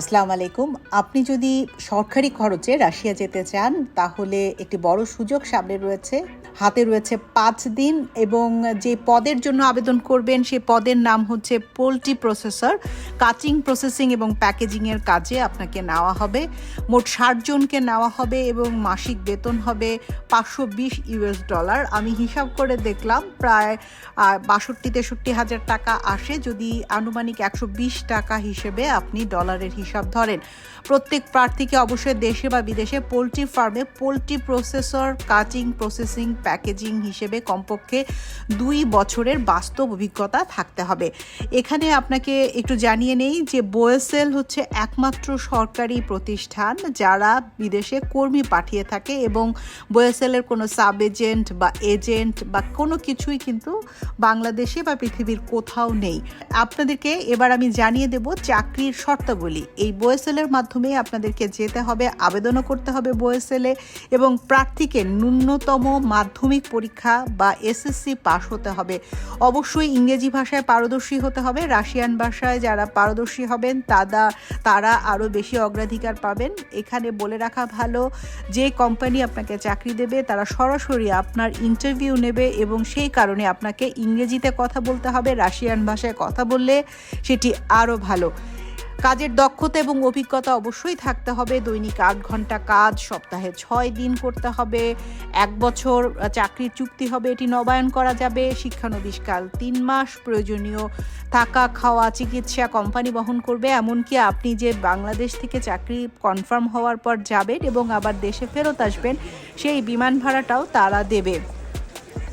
আসসালামু আলাইকুম। আপনি যদি সরকারি খরচে রাশিয়া যেতে চান, তাহলে একটি বড় সুযোগ সামনে রয়েছে। হাতে রয়েছে পাঁচ দিন এবং যে পদের জন্য আবেদন করবেন সেই পদের নাম হচ্ছে পোলট্রি প্রসেসর। কাচিং প্রসেসিং এবং প্যাকেজিংয়ের কাজে আপনাকে নেওয়া হবে। মোট ষাটজনকে নেওয়া হবে এবং মাসিক বেতন হবে পাঁচশো বিশ ইউএস ডলার। আমি হিসাব করে দেখলাম, প্রায় বাষট্টি তেষট্টি হাজার টাকা আসে। যদি আনুমানিক একশো বিশ টাকা হিসেবে আপনি ডলারের হিসাব ধরেন। প্রত্যেক প্রার্থীকে অবশ্যই দেশে বা বিদেশে পোলট্রি ফার্মে poultry processor, cutting, processing, packaging হিসেবে কমপক্ষে দুই বছরের বাস্তব অভিজ্ঞতা থাকতে হবে। এখানে আপনাকে একটু জানিয়ে নেই যে বোয়েসেল হচ্ছে একমাত্র সরকারি প্রতিষ্ঠান যারা বিদেশে কর্মী পাঠিয়ে থাকে এবং বোয়েসেলের কোনো সাব এজেন্ট বা এজেন্ট বা কোনো কিছুই কিন্তু বাংলাদেশে বা পৃথিবীর কোথাও নেই। আপনাদেরকে এবার আমি জানিয়ে দেব চাকরির শর্তাবলী। এই বোয়েসেলের মাধ্যমে আপনাদেরকে যেতে হবে, আবেদনও করতে হবে বোয়েসেলে এবং প্রার্থীকে ন্যূনতম মাধ্যমিক পরীক্ষা বা এসএসসি পাশ হতে হবে। অবশ্যই ইংরেজি ভাষায় পারদর্শী হতে হবে, রাশিয়ান ভাষায় যারা পারদর্শী হবেন তারা তারা আরও বেশি অগ্রাধিকার পাবেন। এখানে বলে রাখা ভালো, যে কোম্পানি আপনাকে চাকরি দেবে তারা সরাসরি আপনার ইন্টারভিউ নেবে এবং সেই কারণে আপনাকে ইংরেজিতে কথা বলতে হবে, রাশিয়ান ভাষায় কথা বললে সেটি আরও ভালো। কাজের দক্ষতা এবং অভিজ্ঞতা অবশ্যই থাকতে হবে। দৈনিক আট ঘণ্টা কাজ, সপ্তাহে ছয় দিন করতে হবে। এক বছর চাকরির চুক্তি হবে, এটি নবায়ন করা যাবে। শিক্ষানবিষ্কাল তিন মাস, প্রয়োজনীয় থাকা, খাওয়া, চিকিৎসা কোম্পানি বহন করবে। এমনকি আপনি যে বাংলাদেশ থেকে চাকরি কনফার্ম হওয়ার পর যাবেন এবং আবার দেশে ফেরত আসবেন, সেই বিমান ভাড়াটাও তারা দেবে।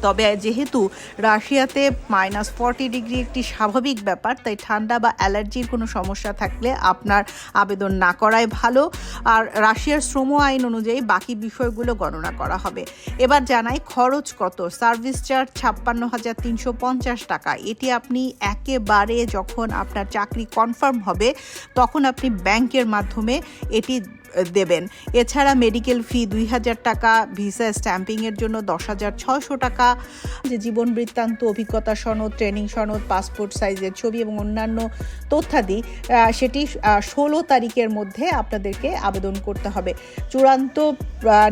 তবে যেহেতু রাশিয়াতে মাইনাস ফর্টি ডিগ্রি একটি স্বাভাবিক ব্যাপার, তাই ঠান্ডা বা অ্যালার্জির কোনো সমস্যা থাকলে আপনার আবেদন না করাই ভালো। আর রাশিয়ার শ্রম আইন অনুযায়ী বাকি বিষয়গুলো গণনা করা হবে। এবার জানাই খরচ কত। সার্ভিস চার্জ ছাপ্পান্ন হাজার তিনশো পঞ্চাশ টাকা। এটি আপনি একেবারে যখন আপনার চাকরি কনফার্ম হবে, তখন আপনি ব্যাংকের মাধ্যমে এটি দেবেন। এছাড়া মেডিকেল ফি দুই হাজার টাকা ভিসা স্ট্যাম্পিংয়ের জন্য দশ হাজার ছশো টাকা। যে জীবন বৃত্তান্ত, অভিজ্ঞতা সনদ ট্রেনিং সনদ পাসপোর্ট সাইজের ছবি এবং অন্যান্য তথ্যাদি সেটি ষোলো তারিখের মধ্যে আপনাদেরকে আবেদন করতে হবে। চূড়ান্ত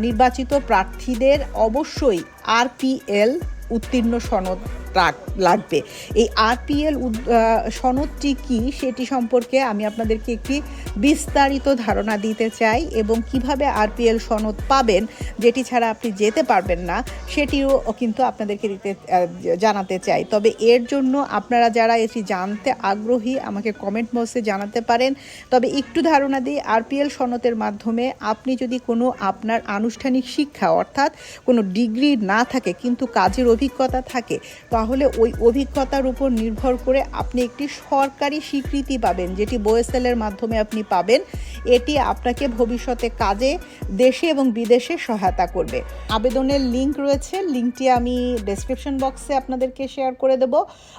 নির্বাচিত প্রার্থীদের অবশ্যই আরপিএল উত্তীর্ণ সনদ লাগবে। এই আরপিএল সনদটি কি সেটি সম্পর্কে আমি আপনাদেরকে একটি বিস্তারিত ধারণা দিতে চাই এবং কীভাবে আরপিএল সনদ পাবেন, যেটি ছাড়া আপনি যেতে পারবেন না, সেটিও কিন্তু আপনাদেরকে দিতে জানাতে চাই। তবে এর জন্য আপনারা যারা এটি জানতে আগ্রহী, আমাকে কমেন্ট বক্সে জানাতে পারেন। তবে একটু ধারণা দিই, আরপিএল সনদের মাধ্যমে আপনি যদি কোনো আপনার আনুষ্ঠানিক শিক্ষা অর্থাৎ কোনো ডিগ্রি না থাকে, কিন্তু কাজের অভিজ্ঞতা থাকে তাহলে ওই অভিজ্ঞতার উপর নির্ভর করে আপনি একটি সরকারি স্বীকৃতি পাবেন, যেটি বয়েসেলের মাধ্যমে আপনি পাবেন। এটি আপনাকে ভবিষ্যতে কাজে, দেশে এবং বিদেশে সহায়তা করবে। আবেদনের লিঙ্ক রয়েছে লিঙ্কটি আমি ডেসক্রিপশন বক্সে আপনাদেরকে শেয়ার করে দেব।